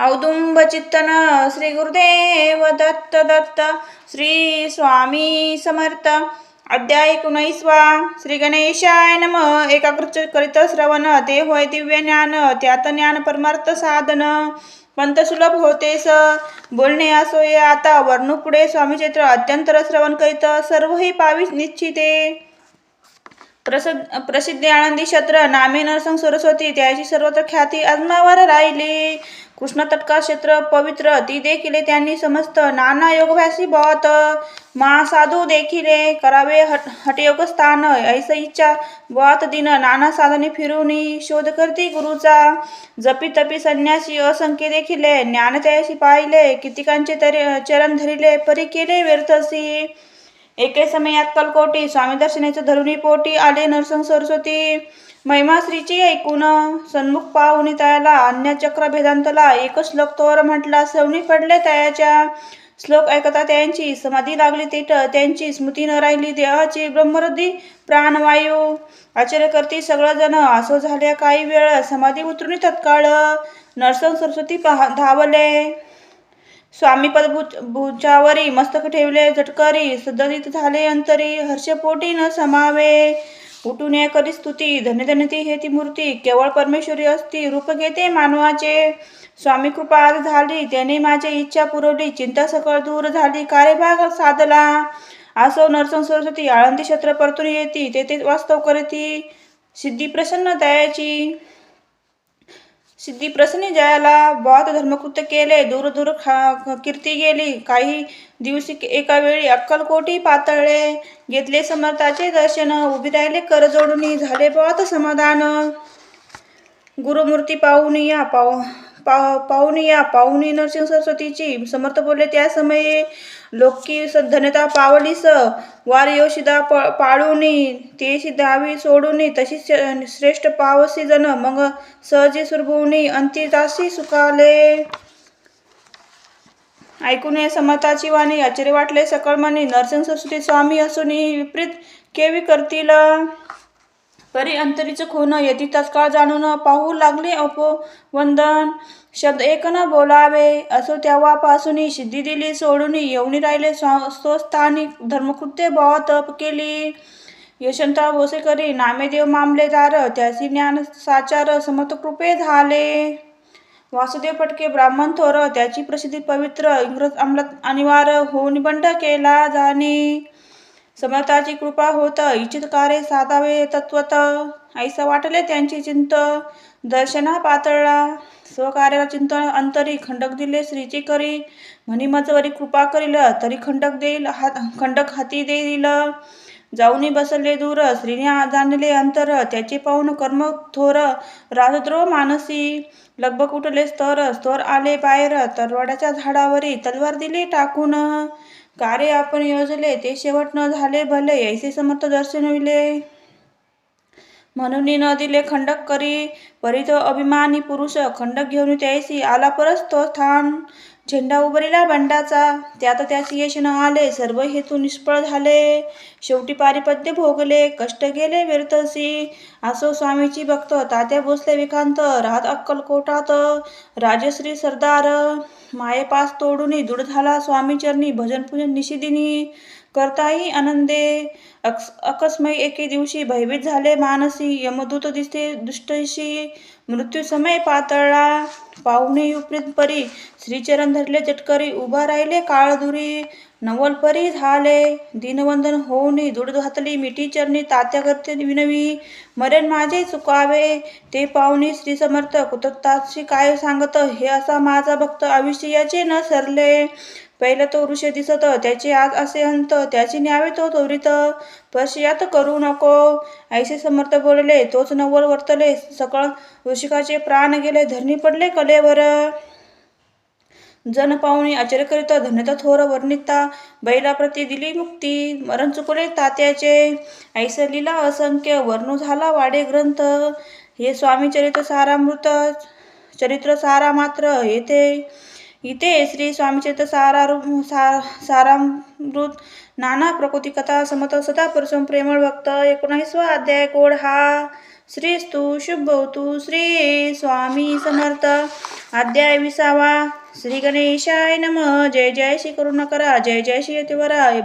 औदुंब चित्तन श्री गुरुदेव दत्त दत्त श्री स्वामी समर्थ। अध्याय एकोणीसवा. श्री गणेशाय नम. एकाग्र करीत श्रवण. ते होय दिव्य ज्ञान. त्यात ज्ञान परमार्थ साधन. पंत सुलभ होतेस बोलणे असोय आता. वर्णू पुढे स्वामी चैत्र अत्यंतर श्रवण करीत. सर्वही पावी निश्चिते. प्रसिद्ध प्रसिद्धी आनंदी क्षेत्र नामे नरसंग सरस्वती त्याची सर्वत्र ख्याती आजमावर राहिली. कृष्ण तटका क्षेत्र पवित्र ती देखिले त्यांनी समस्त नाना योगभ्यासी बहत मा साधू देखिले करावे. हट हटयोग स्थान ऐस इच्छा बहत दिन नाना साधने फिरूनी शोध करती गुरुचा. जपी तपी संन्यासी असंख्य देखिले ज्ञान त्याशी पाहिले कितिकांचे तरी चरण धरिले परी केले व्यर्थसी. एके समय कलकोटी स्वामी दर्शनाचे धरुणी पोटी आले नरसंग सरस्वती. महिमा श्रीची ऐकून सन्मुख पाहुणी तयाला अन्य चक्र भेदांतला एक श्लोक तोर म्हटला सवनी पडले तयाच्या श्लोक ऐकता त्यांची समाधी लागली तेट त्यांची स्मृती न राहिली देहाची ब्रह्मरुद्धी प्राणवायू. आश्चर्य करती सगळं असो झाल्या काही वेळ समाधी उतरून तत्काळ. नरसंग सरस्वती पहा धावले. स्वामी भुजावरी मस्तक ठेवले झटकरी सदरित झाले अंतरी हर्षपोटी न समावे. उठून या करी स्तुती? धन्य धन्य हे ती मूर्ती. केवळ परमेश्वरी असती रूप घेते मानवाचे. स्वामी कृपा आज झाली त्याने माझी इच्छा पुरवली चिंता सकळ दूर झाली कार्यभाग साधला. आसो नरसंग सरस्वती आळंदी क्षेत्र परतून येती तेथे वास्तव करती. सिद्धी प्रसन्न दयाची. सिद्धी प्रसन्न जयाला बौद्ध धर्मकृत्य केले दूर दूर खा कीर्ती गेली. काही दिवशी एका वेळी अक्कलकोटी पातळले घेतले समर्थाचे दर्शन. उभी राहिले कर झाले बौद्ध समाधान. गुरुमूर्ती पाहून या पाहू पाहून या पाहुणी नरसिंह सरस्वतीची. समर्थ बोलले त्या समये लोकी धनता पावलीस वार योशिदा प पाळूनी तेशी सिद्धावी सोडूनी तशीच श्रेष्ठ पावसी जन मग सहजी सुरभुनी अंतितासी सुखाले. ऐकून समताची वाणी आश्चर्य वाटले सकळमानी नरसिंह सरस्वती स्वामी असूनही विपरीत केवी करतील? परी अंतरीच खून यती तत्काळ जाणून पाहू लागले वंदन शब्द एक न बोलावे असो तेव्हापासून सिद्धी दिली सोडून येऊन राहिले. स्वस्थानी धर्मकृत्य बहुत तप केली. यशवंतराव भोसेकरी नामेदेव मामलेदार त्याची ज्ञान साचार समर्थ कृपे झाले. वासुदेव फटके ब्राह्मण थोर त्याची प्रसिद्धी पवित्र इंग्रज अंमलात अनिवार्य होऊन बंड केला जाणे. समर्थाची कृपा होत इच्छित कार्य साधावे तत्वत ऐसा वाटले त्यांची चिंत दर्शना पातळला. स्वकार्याला चिंतन अंतरी खंडक दिले श्रीची करी. म्हणी मजवरी कृपा करील तरी खंडक देईल हात खंडक हाती देईल. जाऊनी बसले दूर श्रीने जाणले अंतर त्याचे पाहून कर्म थोर राजद्रोह मानसी. लगबग उठले स्तर स्तर आले बाहेर तरवाड्याच्या झाडावरी तलवार दिली टाकून. कार्य आपण योजले ते शेवट न झाले भले ऐसे समर्थ दर्शनविले म्हणून न दिले खंडक करी परित अभिमानी पुरुष खंडक घेऊन त्यासी आला परस तो स्थान. झेंडा उभरिला बंडाचा त्यात त्यास यश न आले सर्व हेतू निष्फळ झाले. शेवटी पारिपद्य भोगले कष्ट गेले व्यर्थसी. असो स्वामीची भक्त तात्या भोसले विकांत राहत अक्कलकोटात राजश्री सरदार मायेपास तोडून दृढ झाला. स्वामीचरणी भजन पूजन निशिदिनी करताही आनंदे अक्स अकस्मय एके दिवशी भयभीत झाले. मानसी यमदूत दिसते दुष्टशी मृत्यू समय पातळला. पाहुणे उपरीत परी श्रीचरण धरले चटकरी उभा राहिले काळधुरी. नवल परी झाले. दिनवंदन होऊनी दूड घातली. मिठी चरणी तात्या करते विनवी. मरेन माझे चुकावे. ते पाहुणे श्री समर्थ कुतत्ताशी काय सांगत? हे असा माझा भक्त आविष्याचे न सरले. पहिलं तो ऋष दिसत. त्याचे आज असे अंत त्याची न्यावे तो त्वरित. पश्चात करू नको. ऐसे समर्थ बोलले. तोच नवल वर्तले. सकळ ऋषिकाचे प्राण गेले. धरणी पडले कलेवर. जन पाहुणे आचर्य धन्यता थोर वर्णिता बैलाप्रती दिली मुक्ती मरण चुकले तात्याचे. ऐसर लिला असंख्य वर्णू झाला वाडे ग्रंथ. हे स्वामी चरित्र सारामृत चरित्र सारा मात्र येथे. इथे श्री स्वामीचरित्र सारा सार सारामृत नाना प्रकृती कथा समत सदा परसम प्रेमळ भक्त. एकोणावीसवा अध्याय कोड हा. श्रीस्तु शुभवतु श्री स्वामी समर्थ. अध्याय विसावा. श्री गणेशाय नम. जय जय श्री करुणाकरा. जय जय श्री यतिवरा हे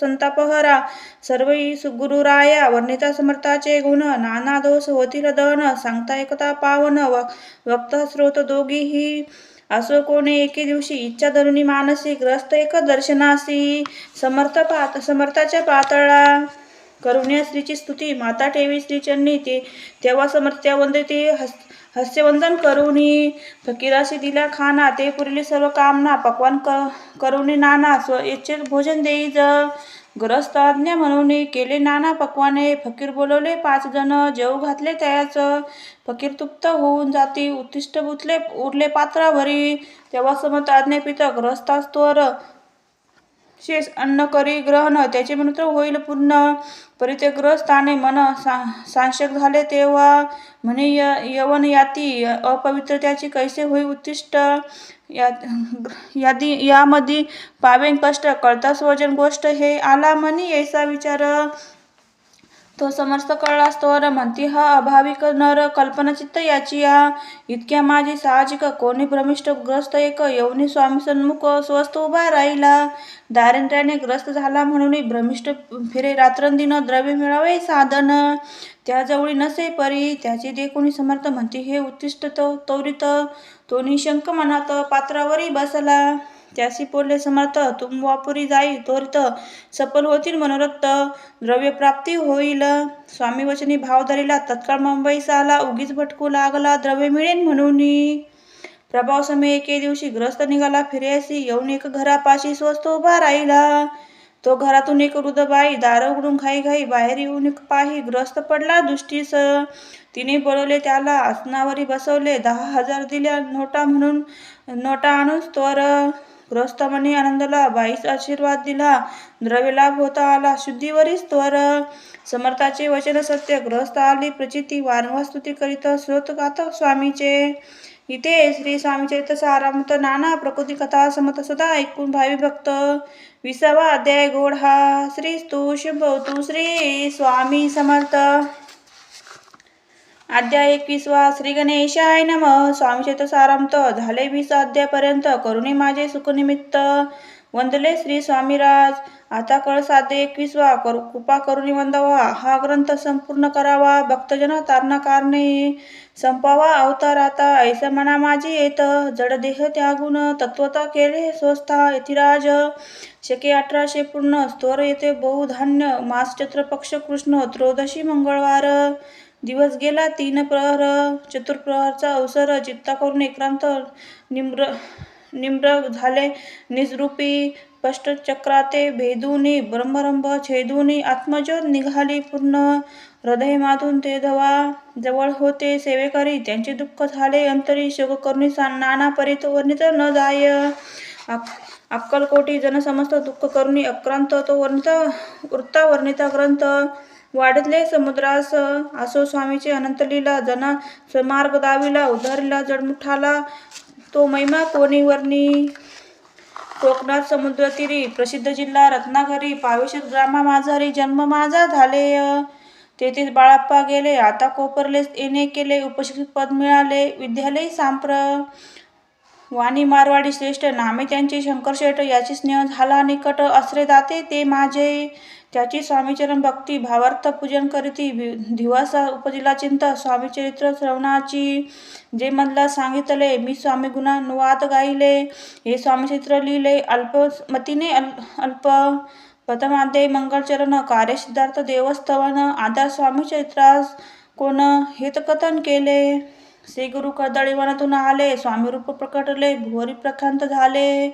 संतापहरा. सर्व सुगुरुराया वर्णिता समर्थाचे गुण नाना दोष होतील दहन सांगता एकता पावन व वक्त स्रोत दोघीही. असो कोणी एके दिवशी इच्छा धरुणी मानसी ग्रस्त एक दर्शनासी. समर्थ पात समर्थाच्या पातळा. करुण्या स्त्रीची स्तुती माता ठेवी श्रीचरणी ते तेव्हा समर्थ वंदे ते हस हास्यवंदन करुणी फकीराशी दिल्या खाना ते पुरली सर्व कामना पक्वान क करुणी नाना स्व इच्छित भोजन देई ज ग्रस्त आज्ञा म्हणून केले नाना पक्वाने फकीर बोलवले पाच जण जेव घातले त्याच फकीर तुप्त होऊन जाती उत्तिष्ट बुतले उरले पात्रावरी तेव्हा समर्थ आज्ञापित ग्रस्तास्तोर शेष अन्न करी ग्रहण. त्याचे म्हणून होईल पूर्ण. परित्यग्रस्ताने मन सा सांशक झाले तेव्हा म्हणे य यवन याती. अपवित्रतेची कैसे होई उत्तिष्ट? या यादी यामध्ये पावेन कष्ट. कळता स्वजन गोष्ट हे. आला म्हणी ऐसा विचार. तो समर्थ कळला स्तोर म्हणती हा अभाविक नर कल्पनाचित्त याची या इतक्या माझी साहजिक कोणी भ्रमिष्ट ग्रस्त एक यवनी स्वामी सन्मुख स्वस्त उभा राहिला. दारिद्र्याने ग्रस्त झाला म्हणून भ्रमिष्ट फिरे रात्रंदिन द्रव्य मिळावे साधन. त्याजवळी नसे परी त्याचे देखोणी समर्थ म्हणते हे उत्तिष्ट तो तौरित तो निशंक मनात पात्रावरी बसला. त्याशी बोलले समर्थ तुम वापुरी जाई त्वरित सफल होतील मनोरथ द्रव्य प्राप्ती होईल. स्वामी वचनी भाव धरिला तत्काळ मुंबईचा आला उगीच भटकू लागला द्रव्य मिळेल म्हणून प्रभाव समय एके दिवशी ग्रस्त निघाला फिर्यासी येऊन एक घरापाशी स्वस्त उभा राहिला. तो घरातून एक वृद्धबाई दार उघडून घाई घाई बाहेर येऊन एक पाही ग्रस्त पडला दृष्टीस. तिने बोलवले त्याला आसनावरी बसवले दहा हजार दिल्या नोटा म्हणून नोटा आणून तोर ग्रस्त आनंदला बाईस आशीर्वाद दिला. द्रव्य लाभ होता आला. शुद्धीवरील स्वर समर्थाचे वचन सत्य. ग्रस्त आली प्रचिती वारंवार स्तुती करीत स्रोत गात स्वामीचे. इथे श्री स्वामीचरित सारामत नाना प्रकृती कथा समत सदा ऐकून भावी भक्त. विसावा अध्याय गोड हा. श्री स्तु शुभवतु श्री स्वामी समर्थ. अध्याय एकवीसवा श्री गणेशाय नम. स्वामी चरित झाले वीस अध्यापर्यंत करुणे माझे सुखनिमित्त. वंदले श्री स्वामीराज. आता कळ साधे एकवीसवा कर कृपा करुणी वंदावा. हा ग्रंथ संपूर्ण करावा. भक्तजन तारणा कारणे. संपावा अवतार आता. ऐसा मना माझी येत. जडदेह त्यागुण तत्वता केले स्वस्था यतिराज. शके अठराशे पूर्ण. स्तोर येते बहुधान्य. मास चत्र पक्ष कृष्ण. त्रयोदशी मंगळवार. दिवस गेला तीन प्रहर चतुर्प्रहरचा अवसर चित्ता करून एकांत निम्र निम्र झाले. निजरूपी स्पष्टचक्राते भेदुनी ब्रह्मरंभ छेदुनी आत्मज्योत निघाली पूर्ण. हृदय माधून ते धवा जवळ होते सेवेकरी त्यांचे दुःख झाले अंतरी शोक करुणी नाना परित वर्णित न जाय. अक्कलकोटी जनसमस्त दुःख करुणी अक्रांत तो वर्णित वृत्ता वर्णिता ग्रंथ. वाढतले. समुद्रास असो स्वामीचे अनंतलीला जना समार्ग दाविला उधारीला जडमुठाला तो महिमा कोणी वर्णी? कोकणात समुद्रतीरी प्रसिद्ध जिल्हा रत्नागिरी पावेशत ग्रामा माझारी जन्म माझा झाले. तेथेच बाळाप्पा गेले आता कोपरले येणे केले उपशिक्षित पद मिळाले विद्यालय सांप्र. वाणी मारवाडी श्रेष्ठ नामे त्यांचे शंकरशेठ याची स्नेह झाला निकट असरे दाते ते माझे. त्याची स्वामीचरण भक्ती भावार्थ पूजन करीती दिवासा उपजिला चिंता स्वामीचरित्र श्रवणाची. जे मधला सांगितले मी स्वामी गुणानुवाद गायले हे स्वामीचरित्र लिहिले अल्पमतीने अल अल्प प्रथमाध्याय मंगलचरण कार्य सिद्धार्थ देवस्थवन आधार स्वामीचरित्रास कोण हेतकथन केले? श्री गुरु कर्दळीवनातून आले स्वामी रूप प्रकटले भुवरी प्रखांत झाले.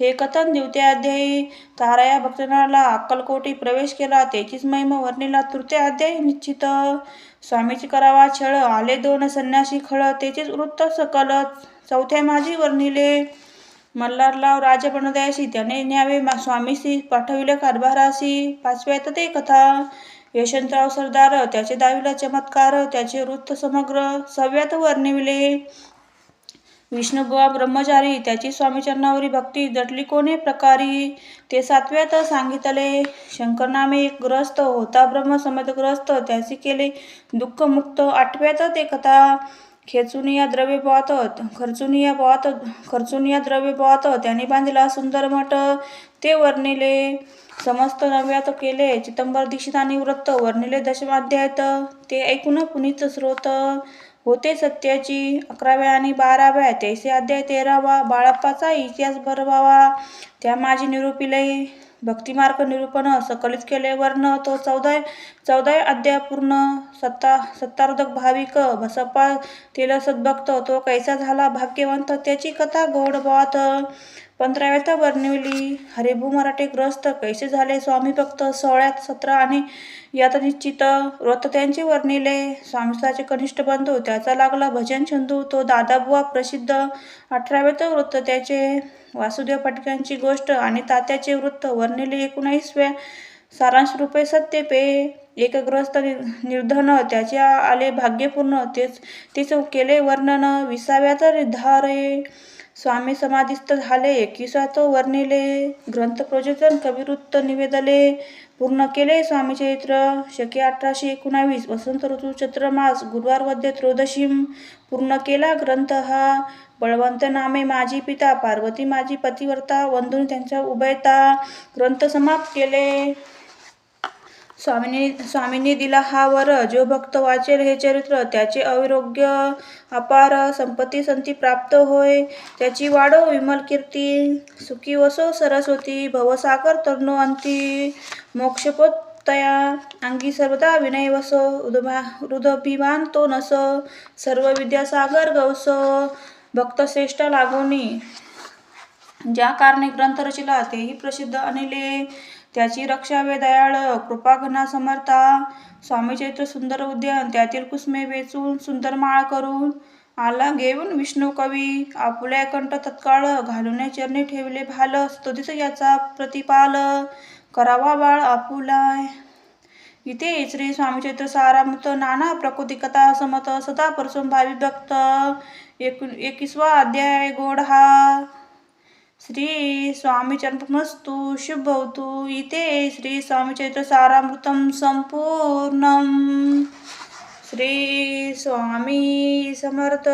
हे कथन द्वितीयाध्यायी ताराया भक्तनाला अक्कलकोटी प्रवेश केला. त्याचीच महिमा वर्णिला तृतीय अध्याय निश्चित. स्वामीची करावा छळ आले दोन संन्यासी खळ त्याचेच वृत्त सकल चौथ्या माझी वर्णिले. मल्हारराव राजपणदयाशी त्याने न्यावे स्वामीशी पाठविले कारभाराशी. पाचव्यात ते कथा. यशवंतराव सरदार त्याचे दाविला चमत्कार त्याचे वृत्त समग्र. सव्यात वर्णविले विष्णुबुवा ब्रह्मचारी त्याची स्वामीचरणावरी भक्ती जटली कोणे प्रकारी? ते सातव्यात सांगितले शंकरनामे एक ग्रस्त होता ब्रह्म समेत त्याचे केले दुःखमुक्त. आठव्यात ते कथा खेचून या द्रव्य पाहत खर्चून या पाहत खर्चून या द्रव्य पाहत त्याने बांधला सुंदर मठ. ते वर्णिले समस्त नव्यात केले चिदंबर दीक्षित आणि व्रत वर्णिले दशमाध्यायात. ते ऐकून पुनीत स्रोत. होते सत्याची. अकराव्या आणि बाराव्या त्याचे अध्याय तेरावा बाळप्पाचा इतिहास भरवावा. त्या माझी निरूपिले भक्तिमार्ग निरूपण सकलित केले. वर्ण तो चौदा चौदा अध्याय पूर्ण. सत्ता सत्तार्धक भाविक बसप्पा तेल सद्भक्त तो कैसा झाला? भाग्यवंत त्याची कथा गोड बात. पंधराव्यात वर्णवली हरिभू मराठे ग्रस्त कैसे झाले स्वामी भक्त? सोळ्यात सतरा आणि यात निश्चित व्रत त्यांचे वर्णिले स्वामीसाचे कनिष्ठ बंधू त्याचा लागला भजन छंदू. तो दादाबुवा प्रसिद्ध. अठराव्यात वृत्त त्याचे वासुदेव फटक्यांची गोष्ट आणि तात्याचे वृत्त वर्णिले एकोणावीसव्या सारांश रूपे सत्य पे. एकग्रस्त नि- निर्धन त्याचे आले भाग्यपूर्ण तेच तेच केले वर्णन. विसाव्यात धारे स्वामी समाधिस्थ झाले एकविसात वर्णिले ग्रंथ प्रोजेक्शन कविवृत्त निवेदले पूर्ण केले स्वामी चरित्र. शके अठराशे एकोणावीस वसंत ऋतू चत्रमास गुरुवार वद्य त्रयोदशीम पूर्ण केला ग्रंथ हा. बळवंत नामे माझी पिता पार्वती माझी पतिवर्ता वंदून त्यांच्या उभयता ग्रंथ समाप्त केले. स्वामीने स्वामींनी दिला हा वर. जो भक्त वाचेल हे चरित्र त्याचे अविरोग्य अपार संपत्ती संती प्राप्त होय. त्याची वाढो विमल कीर्ती सुखी वसो सरस्वती भवसागर तरुणो अंती. मोक्षपोत तया अंगी सर्वदा विनय वसो. उदभा हृदभिमान तो नसो. सर्व विद्यासागर गवसो. भक्तश्रेष्ठ लागोनी. ज्या कारणे ग्रंथ रचिला तेही प्रसिद्ध अनिले. त्याची रक्षा वे दयाळ कृपाघना समर्था स्वामी चैत्र सुंदर उद्यान त्यातील कुसमे वेचून सुंदर माळ करून आला घेऊन विष्णू कवी. आपुल्या कंठ तत्काळ घालून चरणी ठेवले भाल स्तुतीच याचा प्रतिपाल. करावा बाळ आपुलाय. इथे श्री स्वामी चैत्र सारामृत नाना प्रकृती कथा समत सदा परसोम भावी भक्त. एक एकविसवा अध्याय गोड हा श्री स्वामी चरणमस्तु शुभवतु इथे श्री स्वामी चैत्र श्री स्वामी समर्थ।